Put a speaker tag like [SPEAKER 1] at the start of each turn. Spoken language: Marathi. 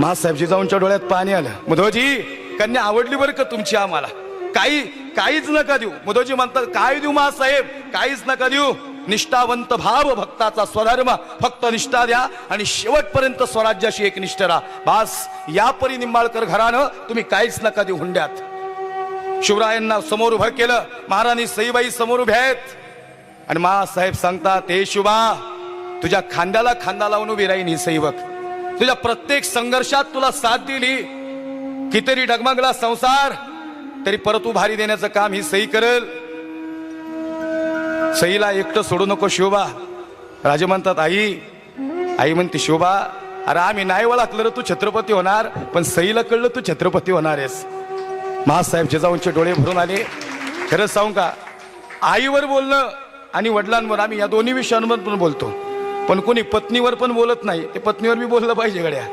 [SPEAKER 1] महासाहेबजी जिजाऊंच्या डोळ्यात पाणी आलं. मुधोजी कन्या आवडली बरं का तुमची आम्हाला? काही काहीच नका देऊ. मुधोजी म्हणतात काय देऊ महासाहेब काहीच नका देऊ. निष्ठावंत भाव भक्ताचा स्वधर्म. फक्त निष्ठा द्या आणि शेवटपर्यंत स्वराज्याशी एक निष्ठ राहा. बास या परी निंबाळकर घरानं तुम्ही काहीच नका देऊ हुंड्यात. शिवरायांना समोर उभं केलं. महाराणी सईबाई समोर उभ्या आहेत. आणि महासाहेब सांगतात हे शिवा तुझ्या खांद्याला खांदा लावून उभी राहीन ही सैवक. तुझ्या प्रत्येक संघर्षात तुला साथ दिली. कितीतरी डगमगला संसार तरी परत उभारी देण्याचं काम ही सई करेल. सईला एकटं सोडू नको शोभा. राजे म्हणतात आई आई म्हणते शोभा अरे आम्ही नाही ओळखलं रे तू छत्रपती होणार पण सईला कळलं तू छत्रपती होणार आहेस. महासाहेब जिजाऊंचे डोळे भरून आले. खरंच सांगू का? आईवर बोलणं आणि वडिलांवर आम्ही या दोन्ही विषयांवर पण बोलतो. पण कोणी पत्नीवर पण बोलत नाही ते पत्नीवर बी बोललं पाहिजे गड्या.